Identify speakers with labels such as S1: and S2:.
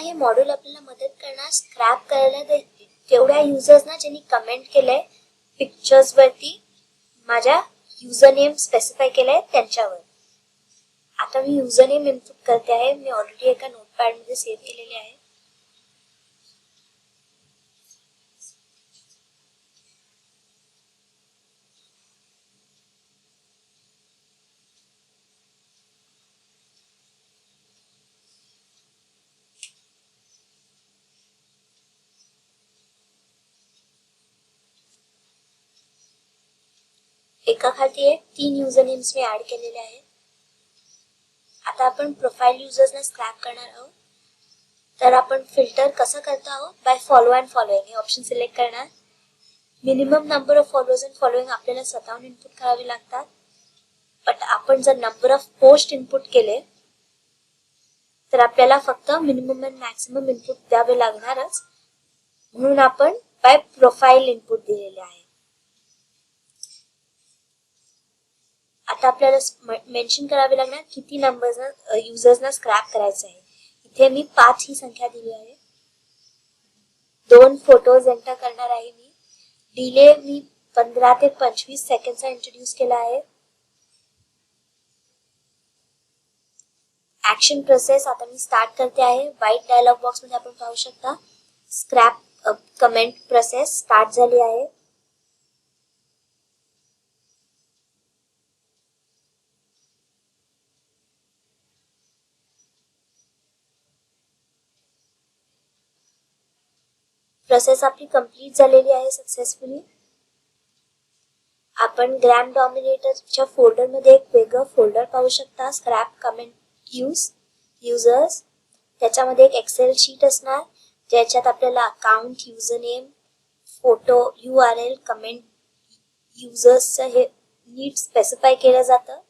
S1: हे मॉड्यूल आपल्याला मदत करणार. स्क्रॅप करायला ते- तेवढ्या युजर्सना ज्यांनी कमेंट केलंय पिक्चर्स वरती माझ्या युजर नेम स्पेसिफाय केलंय त्यांच्यावर. आता मी युजर नेम इनपुट करते आहे. मी ऑलरेडी एका नोटपॅडमध्ये सेव्ह केलेले आहे. एका खाली आहे तीन युजर नेम्स मी ऍड केलेले आहेत. आता आपण प्रोफाईल युजर्सना स्क्रॅप करणार आहोत. तर आपण फिल्टर कसं करतो आहोत? बाय फॉलो अँड फॉलोइंग हे ऑप्शन सिलेक्ट करणार. Minimum number of followers and following आपल्याला स्वतःहून इनपुट करावे लागतात. बट आपण जर नंबर ऑफ पोस्ट इनपुट केले तर आपल्याला फक्त मिनिमम अँड मॅक्सिमम इनपुट द्यावे लागणारच. म्हणून आपण बाय प्रोफाईल इनपुट दिलेले आहे. आता आपल्याला मेन्शन करावे लागणार किती नंबर्स युजर्सना स्क्रॅप करायचं आहे. इथे मी पाच ही संख्या दिली आहे. दोन फोटोज एंटर करणार आहे मी. डिले मी पंधरा ते पंचवीस सेकंडचा इंट्रोड्यूस केला आहे. ऍक्शन प्रोसेस आता मी स्टार्ट करते आहे. व्हाईट डायलॉग बॉक्समध्ये आपण पाहू शकता. स्क्रॅप कमेंट प्रोसेस स्टार्ट झाली आहे. प्रोसेस आपली कंप्लीट झालेली आहे सक्सेसफुली आपण ग्रॅम डॉमिनेटरच्या फोल्डरमध्ये एक वेगळं फोल्डर पाहू शकता स्क्रॅप कमेंट यूज युजर्स त्याच्यामध्ये एक एक्सेल शीट असणार ज्याच्यात आपल्याला account user name photo U R L comment युजर्सचं हे नीट स्पेसिफाय केलं जातं.